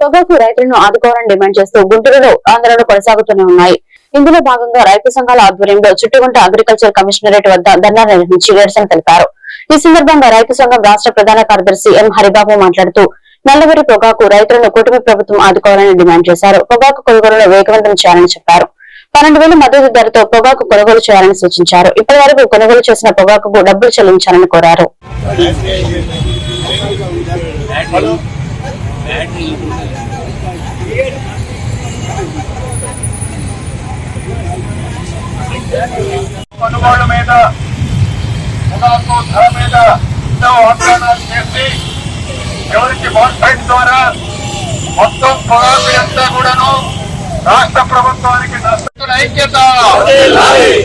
పొగాకు రైతులను ఆదుకోవాలని డిమాండ్ చేస్తూ గుంటూరులో ఆందోళనలు కొనసాగుతూనే ఉన్నాయి. ఇందులో భాగంగా రైతు సంఘాల ఆధ్వర్యంలో చుట్టుగుంట అగ్రికల్చర్ కమిషనరేట్ వద్ద ధర్నా నిర్వహించి నిరసన తెలిపారు. ఈ సందర్భంగా రైతు సంఘం రాష్ట్ర ప్రధాన కార్యదర్శి ఎం హరిబాబు మాట్లాడుతూ నల్లవరి పొగాకు రైతులను కూటమి ప్రభుత్వం ఆదుకోవాలని డిమాండ్ చేశారు. పొగాకు కొనుగోలు వేగవంతం చేయాలని చెప్పారు. పన్నెండు వేల మద్దతు ధరతో పొగాకు కొనుగోలు చేయాలని సూచించారు. ఇప్పటి వరకు కొనుగోలు చేసిన పొగాకుకు డబ్బులు చెల్లించాలని కోరారు. కొనుగోలు మీద పొగాకు ధర మీద ఎన్నో వాగ్దానాలు చేసి ఎవరికి బాన్సైట్ ద్వారా మొత్తం పొగాకు అంతా కూడాను రాష్ట్ర ప్రభుత్వానికి నష్టం ఐక్యత.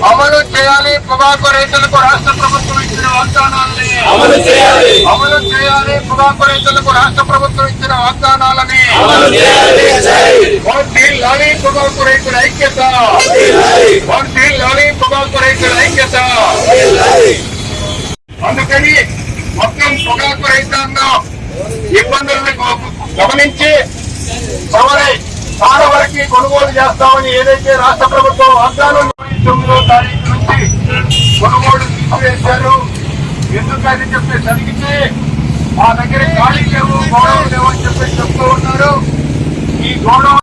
అమలు చేయాలి పొగాకు రైతులకు రాష్ట్ర ప్రభుత్వం ఇచ్చిన వాగ్దానాలని. అమలు చేయాలి. అమలు చేయాలి. పొగాకు రైతులకు రాష్ట్ర ప్రభుత్వం ఇచ్చిన వాగ్దానాలని అమలు చేయాలి. లాలి పొగాకు రైతుల ఐక్యత లాలి. పొగాకు రైతుల ఐక్యత. అందుకని మొత్తం పొగాకు రైతాంగం ఇబ్బందులను గమనించి ఎవరై చాలా వరకు కొనుగోలు చేస్తామని ఏదైతే రాష్ట్ర ప్రభుత్వం వాగ్దానం తొమ్మిదో తారీఖు నుంచి కొనుగోలు తీసివేశారు. ఎందుకని చెప్పేసి అడిగితే మా దగ్గర ఖాళీ లేవు గోడౌన్ లేవు అని చెప్పి చెప్తూ ఉన్నారు. ఈ గోడౌన్